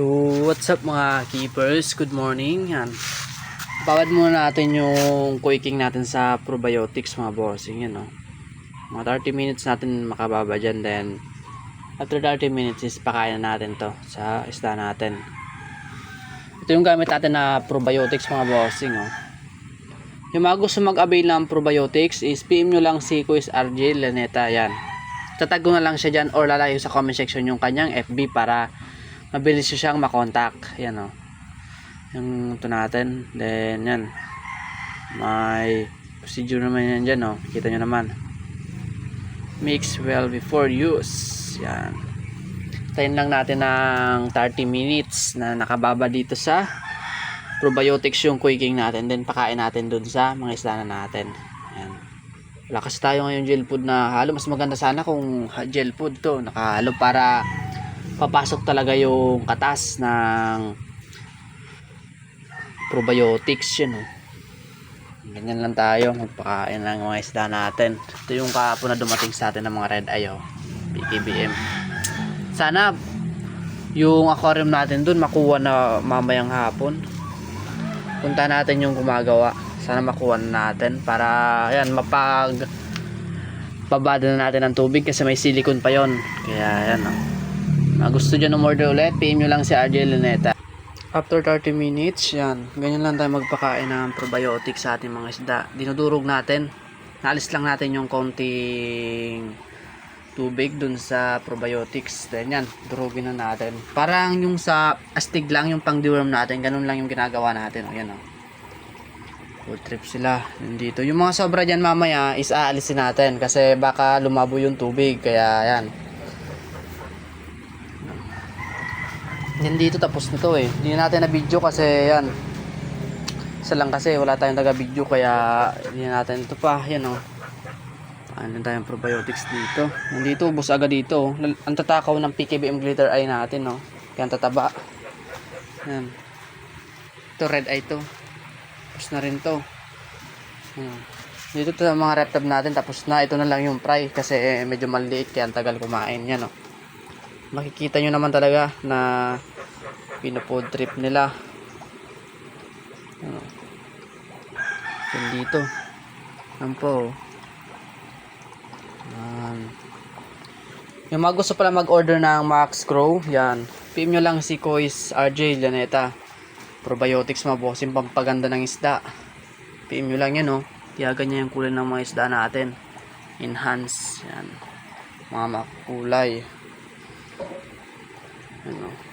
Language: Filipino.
So, what's up mga keepers? Good morning. Yan. Bawad muna natin yung quaking natin sa probiotics mga bossing. Yan, no? Mga 30 minutes natin makababa dyan. Then, after 30 minutes is pakain na natin to sa isda natin. Ito yung gamit natin na probiotics mga bossing. Oh. Yung mga gusto mag-avail ng probiotics is PM nyo lang si Kuis RJ Laneta. Yan. Tatag ko na lang siya dyan or lalayo sa comment section yung kanyang FB para mabilis siya siyang makontak. Yan o. Yung ito natin. Then, yan. May procedure naman yan dyan o. Kita nyo naman. Mix well before use. Yan. Tayin lang natin ng 30 minutes na nakababa dito sa probiotics yung quaking natin. Then, pakain natin dun sa mga isda na natin. Yan. Wala kasi tayo ngayon gel food na halo. Mas maganda sana kung gel food to. Nakahalo para papasok talaga yung katas ng probiotics yun oh. ganyan lang tayo magpakain ng mga isda natin ito yung kahapon na dumating sa atin ng mga red eye oh. PKBM sana yung aquarium natin dun makuha na mamayang hapon punta natin yung gumagawa sana makuha na natin para yan mapag babada na natin ng tubig kasi may silicone pa yon kaya yan oh. Mga gusto dyan umorder ulit, PM nyo lang si RJ Luneta. After 30 minutes, yan. Ganyan lang tayo magpakain ng probiotics sa ating mga isda. Dinudurog natin. Naalis lang natin yung konting tubig dun sa probiotics. Then yan, durugin na natin. Parang yung sa astig lang yung pang deworm natin. Ganun lang yung ginagawa natin. O yan o. Food trip sila. Nandito. Yung mga sobra dyan mamaya is aalisin natin. Kasi baka lumabo yung tubig. Kaya yan. Yan dito tapos na to eh. Hindi na natin na video kasi yan. Isa lang kasi wala tayong taga video kaya hindi na natin ito pa. Yan oh. Ano tayong probiotics dito. Nandito ubos agad dito. oh. Ang tatakaw ng PKBM glitter eye natin no. Kaya ang tataba. Yan. Ito red eye to. Tapos na rin to. Yan. Dito to sa mga reptab natin tapos na ito na lang yung fry kasi eh, medyo maliit kaya ang tagal kumain yan oh makikita nyo naman talaga na pinofood trip nila. Ano? Yan dito. Yan po. Yan. Yung mga gusto pala mag order ng Max Crow yan. PM nyo lang si Kois RJ Laneta. Probiotics mabosin pampaganda ng isda. PM nyo lang yan oh. Tiyagan niya yung kulay ng mga isda natin. Enhance yan. Mga makulay ano